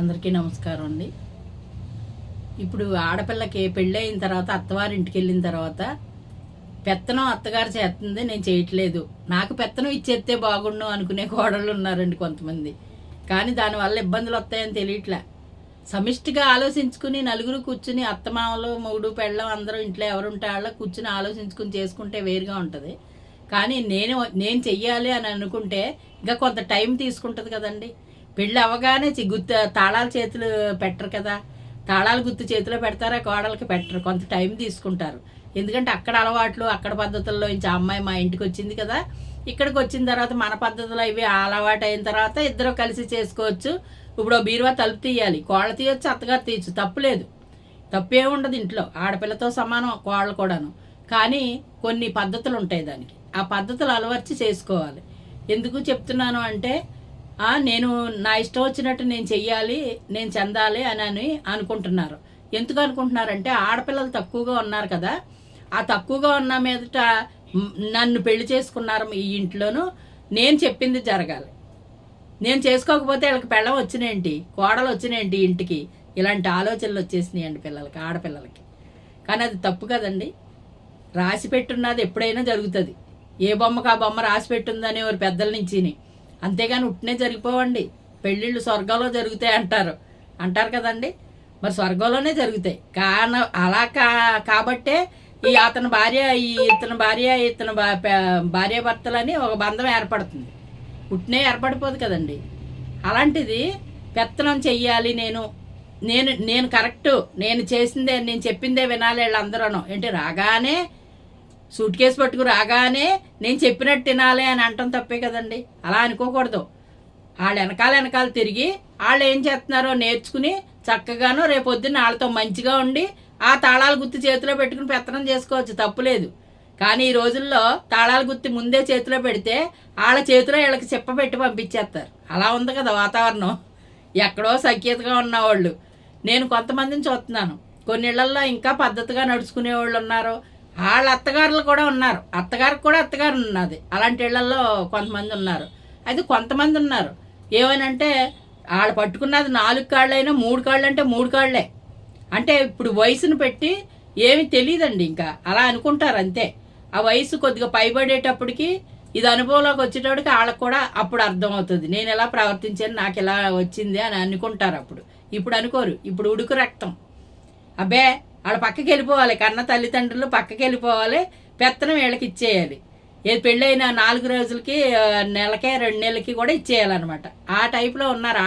అందరికీ నమస్కారం అండి. ఇప్పుడు ఆడపిల్లకి పెళ్ళి అయిన తర్వాత అత్తవారింటికి వెళ్ళిన తర్వాత పెత్తనం అత్తగారు చేస్తుంది నేను చేయట్లేదు. నాకు పెత్తనం ఇచ్చేస్తే బాగుండు అనుకునే కోడళ్ళు ఉన్నారండి కొంతమంది. కానీ దానివల్ల ఇబ్బందులు వస్తాయని తెలియట్లే. సమిష్టిగా ఆలోచించుకుని నలుగురు కూర్చుని అత్తమామలు మొగుడు పెళ్ళం అందరూ ఇంట్లో ఎవరుంటే వాళ్ళ కూర్చుని ఆలోచించుకుని చేసుకుంటే వేరుగా ఉంటుంది. కానీ నేను నేను చెయ్యాలి అని అనుకుంటే ఇంకా కొంత టైం తీసుకుంటుంది కదండి. పెళ్ళి అవగానే చి- గుర్తు తాళాలు చేతులు పెట్టరు కదా. తాళాలు గుర్తు చేతిలో పెడతారా కోడలకి పెట్టరు. కొంత టైం తీసుకుంటారు. ఎందుకంటే అక్కడ అలవాట్లు అక్కడ పద్ధతుల్లో నుంచి ఆ అమ్మాయి మా ఇంటికి వచ్చింది కదా. ఇక్కడికి వచ్చిన తర్వాత మన పద్ధతులు ఇవి అలవాటు అయిన తర్వాత ఇద్దరు కలిసి చేసుకోవచ్చు. ఇప్పుడు బీరువా తలుపు తీయాలి. కోళ్ళ తీయొచ్చు అత్తగారు తీయచ్చు. తప్పు లేదు. తప్పే ఉండదు ఇంట్లో. ఆడపిల్లతో సమానం కోళ్ళు కూడాను. కానీ కొన్ని పద్ధతులు ఉంటాయి దానికి. ఆ పద్ధతులు అలవర్చి చేసుకోవాలి. ఎందుకు చెప్తున్నాను అంటే నేను నా ఇష్టం వచ్చినట్టు నేను చెయ్యాలి నేను చెందాలి అని అని అనుకుంటున్నారు. ఎందుకు అనుకుంటున్నారంటే ఆడపిల్లలు తక్కువగా ఉన్నారు కదా. ఆ తక్కువగా ఉన్న మీదట నన్ను పెళ్ళి చేసుకున్నారు ఈ ఇంట్లోనూ నేను చెప్పింది జరగాలి. నేను చేసుకోకపోతే వీళ్ళకి పెళ్ళం వచ్చినేంటి కోడలు వచ్చినేంటి ఇంటికి? ఇలాంటి ఆలోచనలు వచ్చేసినాయండి పిల్లలకి ఆడపిల్లలకి. కానీ అది తప్పు కదండి. రాసి పెట్టున్నది ఎప్పుడైనా జరుగుతుంది. ఏ బొమ్మకు ఆ బొమ్మ రాసి పెట్టుందనే వారు పెద్దల నుంచిని. అంతేగాని ఉట్నే జరిగిపోవండి. పెళ్ళిళ్ళు స్వర్గంలో జరుగుతాయి అంటారు. అంటారు కదండి? మరి స్వర్గంలోనే జరుగుతాయి. కాన అలా కా కాబట్టే ఈ అతని భార్య ఈ ఇతని భార్య ఇతని భార్య భర్తలని ఒక బంధం ఏర్పడుతుంది. పుట్టినే ఏర్పడిపోదు కదండి. అలాంటిది పెత్తనం చెయ్యాలి నేను. నేను నేను కరెక్ట్. నేను చేసిందే నేను చెప్పిందే వినాలి వీళ్ళందరూ ఏంటి? రాగానే సూట్ కేసు పట్టుకు రాగానే నేను చెప్పినట్టు తినాలి అని అంటాం తప్పే కదండి. అలా అనుకోకూడదు. వాళ్ళు వెనకాల వెనకాల తిరిగి వాళ్ళు ఏం చేస్తున్నారో నేర్చుకుని చక్కగాను పొద్దున్న వాళ్ళతో మంచిగా ఉండి ఆ తాళాల గుర్తు చేతిలో పెట్టుకుని పెత్తనం చేసుకోవచ్చు తప్పులేదు కానీ ఈ రోజుల్లో తాళాల గుత్తి ముందే చేతిలో పెడితే వాళ్ళ చేతిలో వీళ్ళకి చెప్పబెట్టి పంపించేస్తారు. అలా ఉంది కదా వాతావరణం. ఎక్కడో సఖ్యతగా ఉన్నవాళ్ళు. నేను కొంతమందిని చూస్తున్నాను. కొన్ని ఇంకా పద్ధతిగా నడుచుకునే వాళ్ళు ఉన్నారు. వాళ్ళ అత్తగారులు కూడా ఉన్నారు. అత్తగారికి కూడా అత్తగారు ఉన్నది. అలాంటి ఇళ్ళలో కొంతమంది ఉన్నారు. అది కొంతమంది ఉన్నారు. ఏమనంటే వాళ్ళు పట్టుకున్నది నాలుగు కాళ్ళైనా మూడు కాళ్ళు అంటే మూడు కాళ్ళే. అంటే ఇప్పుడు వయసును పెట్టి ఏమి తెలియదండి ఇంకా. అలా అనుకుంటారు అంతే. ఆ వయసు కొద్దిగా పైబడేటప్పటికి ఇది అనుభవంలోకి వచ్చేటప్పటికి వాళ్ళకి కూడా అప్పుడు అర్థమవుతుంది. నేను ఎలా ప్రవర్తించాను నాకు ఎలా వచ్చింది అని అనుకుంటారు అప్పుడు. ఇప్పుడు అనుకోరు. ఇప్పుడు ఉడుకు రక్తం. అబ్బే వాళ్ళ పక్కకి వెళ్ళిపోవాలి. కన్న తల్లిదండ్రులు పక్కకి వెళ్ళిపోవాలి. పెత్తనం వీళ్ళకి ఇచ్చేయాలి. ఏది పెళ్ళైన నాలుగు రోజులకి నెలకే రెండు నెలలకి కూడా ఇచ్చేయాలన్నమాట. ఆ టైప్లో ఉన్నారు. ఆడ